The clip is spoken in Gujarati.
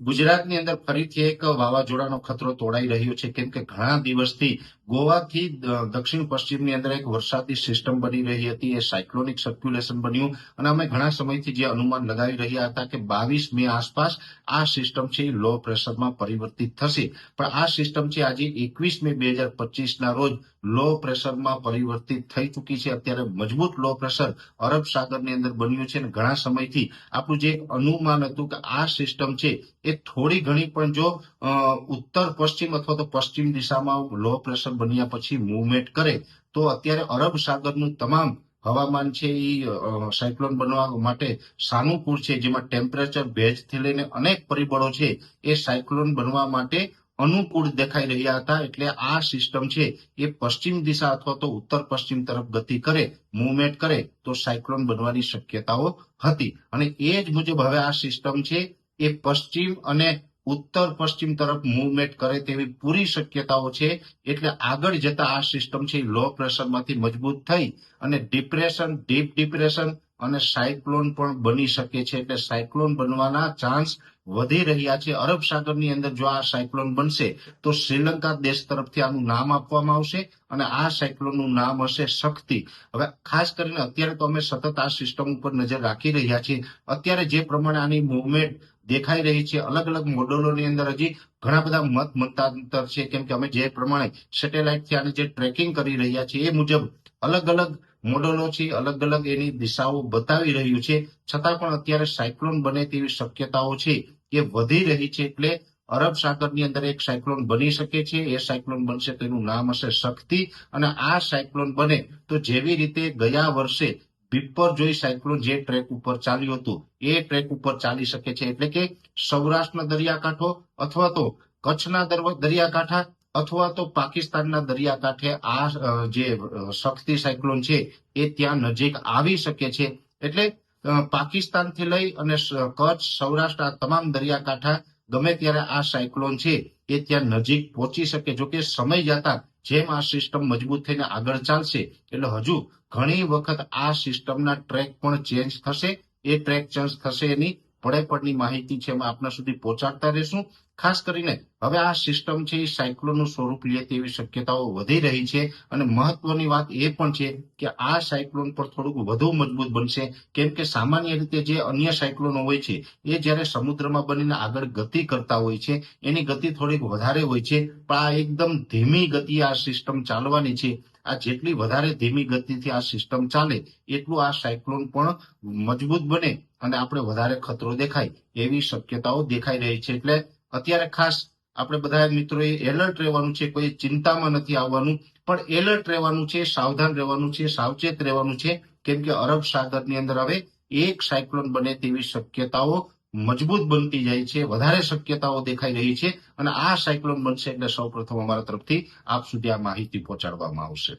ગુજરાતની અંદર ફરીથી એક વાવાઝોડાનો ખતરો તોડાઈ રહ્યો છે. કેમ કે ઘણા દિવસથી ગોવાથી દક્ષિણ પશ્ચિમની અંદર એક વરસાદી સિસ્ટમ બની રહી હતી. એ સાયક્લોનિક સર્ક્યુલેશન બન્યું અને અમે ઘણા સમયથી જે અનુમાન લગાવી રહ્યા હતા કે બાવીસ મે આસપાસ આ સિસ્ટમ છે લો પ્રેશરમાં પરિવર્તિત થશે. પણ આ સિસ્ટમ છે આજે એકવીસ મે બે હજાર પચીસના રોજ લો પ્રેશરમાં પરિવર્તિત થઈ ચૂકી છે. અત્યારે મજબૂત લો પ્રેશર અરબ સાગરની અંદર બન્યું છે અને ઘણા સમયથી આપણું જે અનુમાન હતું કે આ સિસ્ટમ છે એ થોડી ઘણી પણ જો ઉત્તર, પશ્ચિમ અથવા તો પશ્ચિમ દિશામાં લો પ્રેશર બન્યા પછી મૂવમેન્ટ કરે, તો અત્યારે અરબ સાગરનું તમામ હવામાન છે એ સાયક્લોન બનવા માટે સાનુકૂળ છે, જેમાં ટેમ્પરેચર ભેજથી લઈને અનેક પરિબળો છે, એ સાયક્લોન બનવા માટે અનુકૂળ દેખાઈ રહ્યા હતા, એટલે આ સિસ્ટમ છે એ પશ્ચિમ દિશા અથવા તો ઉત્તર પશ્ચિમ તરફ ગતિ કરે મૂવમેન્ટ કરે, તો સાયક્લોન બનવાની શક્યતાઓ હતી. અને એ જ મુજબ હવે આ સિસ્ટમ છે એ પશ્ચિમ અને ઉત્તર પશ્ચિમ તરફ મુવમેન્ટ કરે તેવી પૂરી શક્યતાઓ છે, એટલે આગળ જતા આ સિસ્ટમ છે લો પ્રેશરમાંથી મજબૂત થઈ અને ડિપ્રેશન ડીપ ડિપ્રેશન અને સાયક્લોન પણ બની શકે છે. એટલે સાયક્લોન બનવાના ચાન્સ વધી રહ્યા છે. અરબ સાગરની અંદર જો આ સાયક્લોન બનશે, તો શ્રીલંકા દેશ તરફથી આનું નામ આપવામાં આવશે અને આ સાયક્લોનનું નામ હશે શક્તિ. હવે ખાસ કરીને અત્યારે તો અમે સતત આ સિસ્ટમ ઉપર નજર રાખી રહ્યા છીએ. અત્યારે જે પ્રમાણે આની મુવમેન્ટ દેખાઈ રહી છે. અલગ અલગ મોડલોની અંદર હજી ઘણા બધા મત મતાંતર છે. કેમ કે અમે જે પ્રમાણે સેટેલાઇટથી આને જે ટ્રેકિંગ કરી રહ્યા છીએ એ મુજબ અલગ અલગ મોડલો છે. અલગ અલગ એની દિશાઓ બતાવી રહ્યું છે. છતાં પણ અત્યારે સાયક્લોન બને તેવી શક્યતાઓ છે એ વધી રહી છે. એટલે અરબ સાગરની અંદર એક સાયક્લોન બની શકે છે. એ સાયક્લોન બનશે તેનું નામ હશે શક્તિ. અને આ સાયક્લોન બને તો જેવી રીતે ગયા વર્ષે બિપરજોય સાયક્લોન જે ટ્રેક ઉપર ચાલ્યું હતું. એ ટ્રેક ઉપર ચાલી શકે છે. એટલે કે સૌરાષ્ટ્રના દરિયાકાંઠો અથવા તો કચ્છના દરિયાકાંઠા અથવા તો પાકિસ્તાનના દરિયાકાંઠે આ જે શક્તિ સાયક્લોન છે એ ત્યાં નજીક આવી શકે છે. એટલે પાકિસ્તાનથી લઈ અને કચ્છ, સૌરાષ્ટ્ર આ તમામ દરિયાકાંઠા ગમે ત્યારે આ સાયક્લોન છે એ ત્યાં નજીક પહોંચી શકે. જો કે સમય જતા જેમ આ સિસ્ટમ મજબૂત થઈને આગળ ચાલશે, એટલે હજુ ઘણી વખત આ સિસ્ટમના ટ્રેક પણ ચેન્જ થશે. એ ટ્રેક ચેન્જ થશે એની પડેપડની માહિતી છે આપના સુધી પહોંચાડતા રહેશું. ખાસ કરીને હવે આ સિસ્ટમ છે એ સાયક્લોનનું સ્વરૂપ લે તેવી શક્યતાઓ વધી રહી છે અને મહત્વની વાત એ પણ છે કે આ સાયક્લોન પર થોડુંક વધુ મજબૂત બનશે. કેમ કે સામાન્ય રીતે જે અન્ય સાયક્લોનો હોય છે, એ જ્યારે સમુદ્રમાં બનીને આગળ ગતિ કરતા હોય છે, એની ગતિ થોડીક વધારે હોય છે, પણ આ એકદમ ધીમી ગતિ આ સિસ્ટમ ચાલવાની છે. આ જેટલી વધારે ધીમી ગતિથી આ સિસ્ટમ ચાલે, એટલું આ સાયક્લોન પણ મજબૂત બને અને આપણે વધારે ખતરો દેખાય એવી શક્યતાઓ દેખાઈ રહી છે. એટલે અત્યારે ખાસ આપણે બધા મિત્રોએ એલર્ટ રહેવાનું છે, કોઈ ચિંતામાં નથી આવવાનું, પણ એલર્ટ રહેવાનું છે, સાવધાન રહેવાનું છે, સાવચેત રહેવાનું છે. કેમ કે અરબ સાગરની અંદર હવે એક સાયક્લોન બને તેવી શક્યતાઓ મજબૂત બનતી જાય છે, વધારે શક્યતાઓ દેખાઈ રહી છે અને આ સાયક્લોન બનશે એટલે સૌપ્રથમ અમારા તરફથી આપ સુધી આ માહિતી પહોંચાડવામાં આવશે.